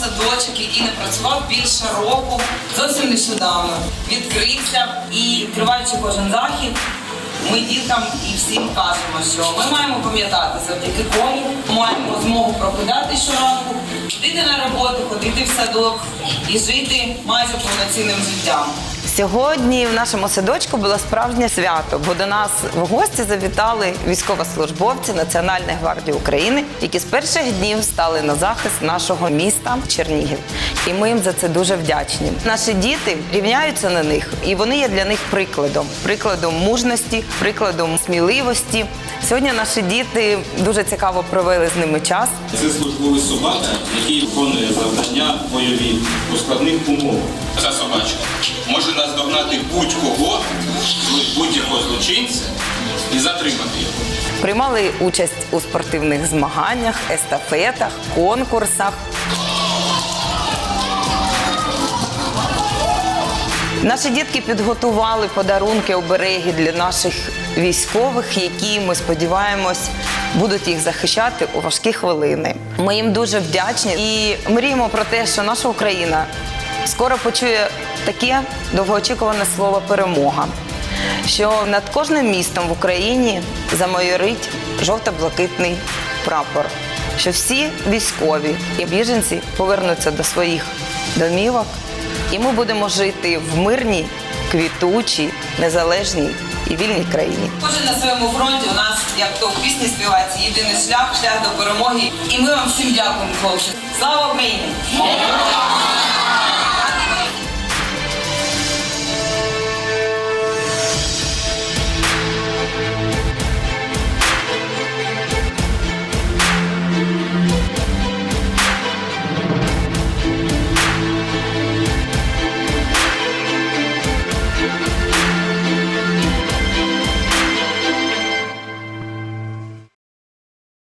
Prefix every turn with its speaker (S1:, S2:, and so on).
S1: садочок, який не працював більше року, зовсім нещодавно відкрився і відкриваючи кожен захід. Ми діткам і всім кажемо, що ми маємо пам'ятати, завдяки кому маємо змогу прокидати щоранку, ходити на роботу, ходити в садок і жити майже повноцінним життям.
S2: Сьогодні в нашому садочку було справжнє свято, бо до нас в гості завітали військовослужбовці Національної гвардії України, які з перших днів стали на захист нашого міста Чернігів. І ми їм за це дуже вдячні. Наші діти рівняються на них, і вони є для них прикладом, прикладом мужності, прикладом сміливості. Сьогодні наші діти дуже цікаво провели з ними час.
S3: Це службовий собака, який виконує завдання бойові у складних умовах. Ця собачка може наздогнати будь-кого, будь-якого злочинця і затримати його.
S2: Приймали участь у спортивних змаганнях, естафетах, конкурсах. Наші дітки підготували подарунки обереги для наших військових, які ми сподіваємось будуть їх захищати у важкі хвилини. Ми їм дуже вдячні і мріємо про те, що наша Україна скоро почує таке довгоочікуване слово перемога. Що над кожним містом в Україні замайорить жовто-блакитний прапор, що всі військові і біженці повернуться до своїх домівок, і ми будемо жити в мирній, квітучій, незалежній і вільній країні.
S1: Кожен на своєму фронті у нас, як то в пісні співається, єдиний шлях, шлях до перемоги. І ми вам всім дякуємо, хлопці. Слава Україні!